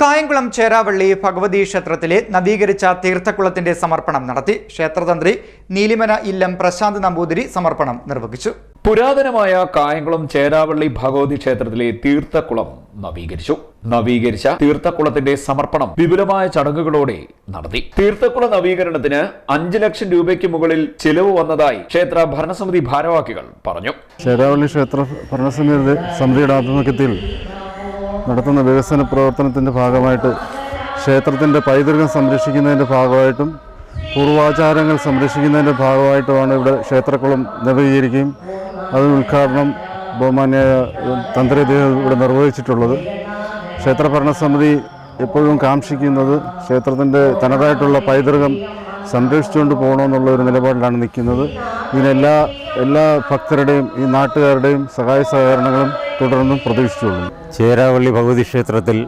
കായംകുളം ചേരാവള്ളി ഭഗവതി ക്ഷേത്രത്തിലെ നവീകരിച്ച തീർത്ഥക്കുളത്തിന്റെ സമർപ്പണം നടത്തി ക്ഷേത്രതന്ത്രി നീലിമന ഇല്ലം പ്രശാന്ത് നമ്പൂതിരി സമർപ്പണം നിർവഹിച്ചു. പുരാതനമായ കായംകുളം ചേരാവള്ളി ഭഗവതി ക്ഷേത്രത്തിലെ തീർത്ഥക്കുളം നവീകരിച്ചു. നവീകരിച്ച തീർത്ഥക്കുളത്തിന്റെ സമർപ്പണം വിപുലമായ ചടങ്ങുകളോടെ നടത്തി. തീർത്ഥക്കുള നവീകരണത്തിന് അഞ്ചു ലക്ഷം രൂപയ്ക്ക് മുകളിൽ ചിലവ് വന്നതായി ക്ഷേത്ര ഭരണസമിതി ഭാരവാഹികൾ പറഞ്ഞു. ചേരാവള്ളി ക്ഷേത്ര ഭരണസമിതിയുടെ സമിതിയുടെ ആഭിമുഖ്യത്തിൽ നടത്തുന്ന വികസന പ്രവർത്തനത്തിന്റെ ഭാഗമായിട്ട് ക്ഷേത്രത്തിന്റെ പൈതൃകം സംരക്ഷിക്കുന്നതിന്റെ ഭാഗമായിട്ടും പൂർവാചാരങ്ങൾ സംരക്ഷിക്കുന്നതിന്റെ ഭാഗമായിട്ടുമാണ് ഇവിടെ ക്ഷേത്രക്കുളം നവീകരിക്കുകയും അത് ഉദ്ഘാടനം ബഹുമാന്യ തന്ത്രി ഇവിടെ നിർവഹിച്ചിട്ടുള്ളത്. ക്ഷേത്ര ഭരണസമിതി എപ്പോഴും കാക്ഷിക്കുന്നത് ക്ഷേത്രത്തിന്റെ തനതായിട്ടുള്ള പൈതൃകം സംരക്ഷിച്ചുകൊണ്ട് പോകണമെന്നുള്ള ഒരു നിലപാടിലാണ് നിൽക്കുന്നത്. ഇതിനെല്ലാ എല്ലാ ഭക്തരുടെയും ഈ നാട്ടുകാരുടെയും സഹായ സഹകരണങ്ങളും തുടർന്നും പ്രതീക്ഷിച്ചുകൊള്ളുന്നു. ചേരാവള്ളി ഭഗവതി ക്ഷേത്രത്തിൽ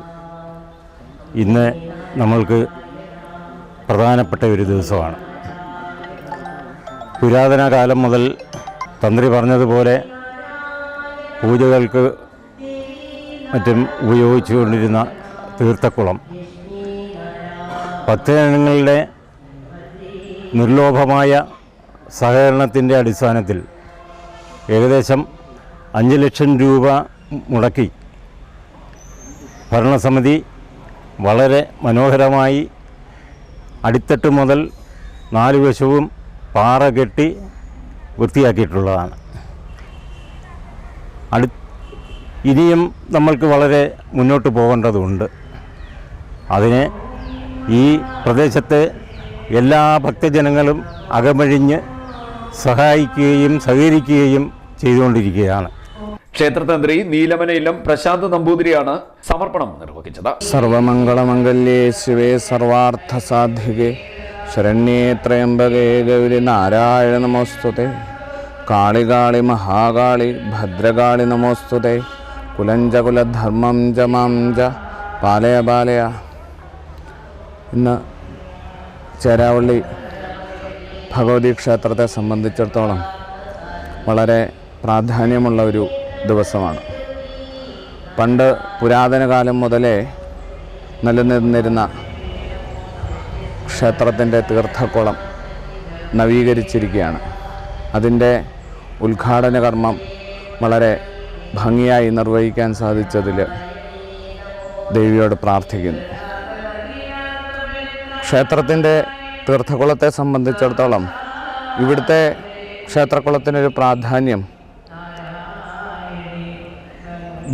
ഇന്ന് നമ്മൾക്ക് പ്രധാനപ്പെട്ട ഒരു ദിവസമാണ്. പുരാതന കാലം മുതൽ തന്ത്രി പറഞ്ഞതുപോലെ പൂജകൾക്ക് മറ്റും ഉപയോഗിച്ചുകൊണ്ടിരുന്ന തീർത്ഥക്കുളം. ഭക്തജനങ്ങളുടെ നിർലോഭമായ സഹകരണത്തിന്റെ അടിസ്ഥാനത്തിൽ ഏകദേശം അഞ്ച് ലക്ഷം രൂപ മുടക്കി ഭരണസമിതി വളരെ മനോഹരമായി അടിത്തട്ട് മുതൽ നാല് വശവും പാറ കെട്ടി വൃത്തിയാക്കിയിട്ടുള്ളതാണ്. അടു ഇനിയും നമ്മൾക്ക് വളരെ മുന്നോട്ട് പോകേണ്ടതുണ്ട്. അതിന് ഈ പ്രദേശത്തെ എല്ലാ ഭക്തജനങ്ങളും അകമഴിഞ്ഞ് സഹായിക്കുകയും സഹകരിക്കുകയും ചെയ്തുകൊണ്ടിരിക്കുകയാണ്. ക്ഷേത്രതന്ത്രി നീലമന ഇല്ലം പ്രശാന്ത് നമ്പൂതിരിയാണ് സമർപ്പണം നിർവഹിച്ചത്. സർവമംഗളമംഗല്യേ ശിവേ സർവാർത്ഥ സാധ്യകേ ശരണ്യേ ത്രയംബകേ ഗൗരി നാരായണ നമോസ്തുതേ. കാളികാളി മഹാകാളി ഭദ്രകാളി നമോസ്തുതേ. കുലഞ്ച കുലധർമ്മം ജ മാം ജ പാലയ പാലയ. ഇന്ന് ചേരാവള്ളി ഭഗവതി ക്ഷേത്രത്തെ സംബന്ധിച്ചിടത്തോളം വളരെ പ്രാധാന്യമുള്ള ഒരു ദിവസമാണ്. പണ്ട് പുരാതന കാലം മുതലേ നിലനിന്നിരുന്ന ക്ഷേത്രത്തിന്റെ തീർത്ഥക്കുളം നവീകരിച്ചിരിക്കുകയാണ്. അതിന്റെ ഉദ്ഘാടന കർമ്മം വളരെ ഭംഗിയായി നിർവഹിക്കാൻ സാധിച്ചതിൽ ദേവിയോട് പ്രാർത്ഥിക്കുന്നു. ക്ഷേത്രത്തിന്റെ തീർത്ഥക്കുളത്തെ സംബന്ധിച്ചിടത്തോളം ഇവിടുത്തെ ക്ഷേത്രകുളത്തിനൊരു പ്രാധാന്യം.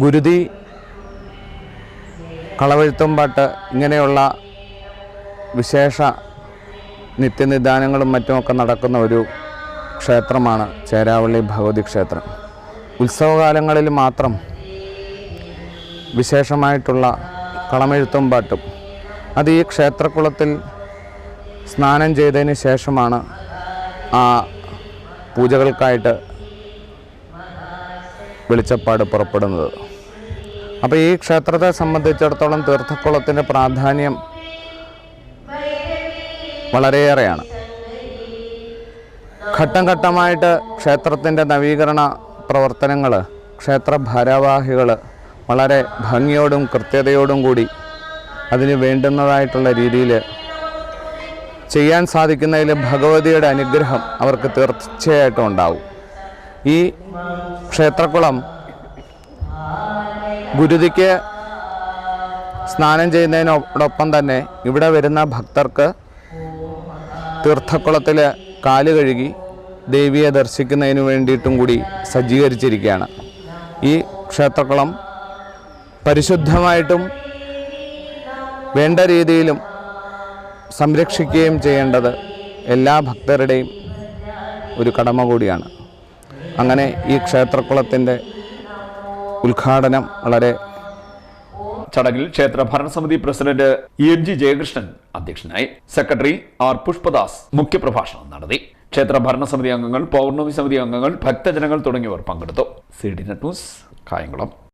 ഗുരുതി കളവെഴുത്തുംപാട്ട് ഇങ്ങനെയുള്ള വിശേഷ നിത്യനിദാനങ്ങളും മറ്റുമൊക്കെ നടക്കുന്ന ഒരു ക്ഷേത്രമാണ് ചേരാവള്ളി ഭഗവതി ക്ഷേത്രം. ഉത്സവകാലങ്ങളിൽ മാത്രം വിശേഷമായിട്ടുള്ള കളമെഴുത്തും പാട്ടും അത് ഈ ക്ഷേത്രക്കുളത്തിൽ സ്നാനം ചെയ്തതിന് ശേഷമാണ് ആ പൂജകൾക്കായിട്ട് വെളിച്ചപ്പാട് പുറപ്പെടുന്നത്. അപ്പോൾ ഈ ക്ഷേത്രത്തെ സംബന്ധിച്ചിടത്തോളം തീർത്ഥക്കുളത്തിന്റെ പ്രാധാന്യം വളരെയേറെയാണ്. ഘട്ടം ഘട്ടമായിട്ട് ക്ഷേത്രത്തിന്റെ നവീകരണ പ്രവർത്തനങ്ങൾ ക്ഷേത്ര ഭാരവാഹികൾ വളരെ ഭംഗിയോടും കൃത്യതയോടും കൂടി അതിന് വേണ്ടുന്നതായിട്ടുള്ള രീതിയിൽ ചെയ്യാൻ സാധിക്കുന്നതിൽ ഭഗവതിയുടെ അനുഗ്രഹം അവർക്ക് തീർച്ചയായിട്ടും ഉണ്ടാവും. ഈ ക്ഷേത്രക്കുളം ഗുരുതിക്ക് സ്നാനം ചെയ്യുന്നതിനോടൊപ്പം തന്നെ ഇവിടെ വരുന്ന ഭക്തർക്ക് തീർത്ഥക്കുളത്തിൽ കാൽ കഴുകി ദേവിയെ ദർശിക്കുന്നതിന് വേണ്ടിയിട്ടും കൂടി സജ്ജീകരിച്ചിരിക്കുകയാണ്. ഈ ക്ഷേത്രക്കുളം പരിശുദ്ധമായിട്ടും വേണ്ട രീതിയിലും സംരക്ഷിക്കുകയും ചെയ്യേണ്ടത് എല്ലാ ഭക്തരുടെയും ഒരു കടമ കൂടിയാണ്. അങ്ങനെ ഈ ക്ഷേത്രക്കുളത്തിന്റെ ഉദ്ഘാടനം വളരെ ചടങ്ങിൽ ക്ഷേത്ര ഭരണസമിതി പ്രസിഡന്റ് ഇ ജി ജയകൃഷ്ണൻ അധ്യക്ഷനായി സെക്രട്ടറി ആർ പുഷ്പദാസ് മുഖ്യപ്രഭാഷണം നടത്തി. ക്ഷേത്ര ഭരണസമിതി അംഗങ്ങൾ പൗർണമി സമിതി അംഗങ്ങൾ ഭക്തജനങ്ങൾ തുടങ്ങിയവർ പങ്കെടുത്തു. C D net news Kayamkulam.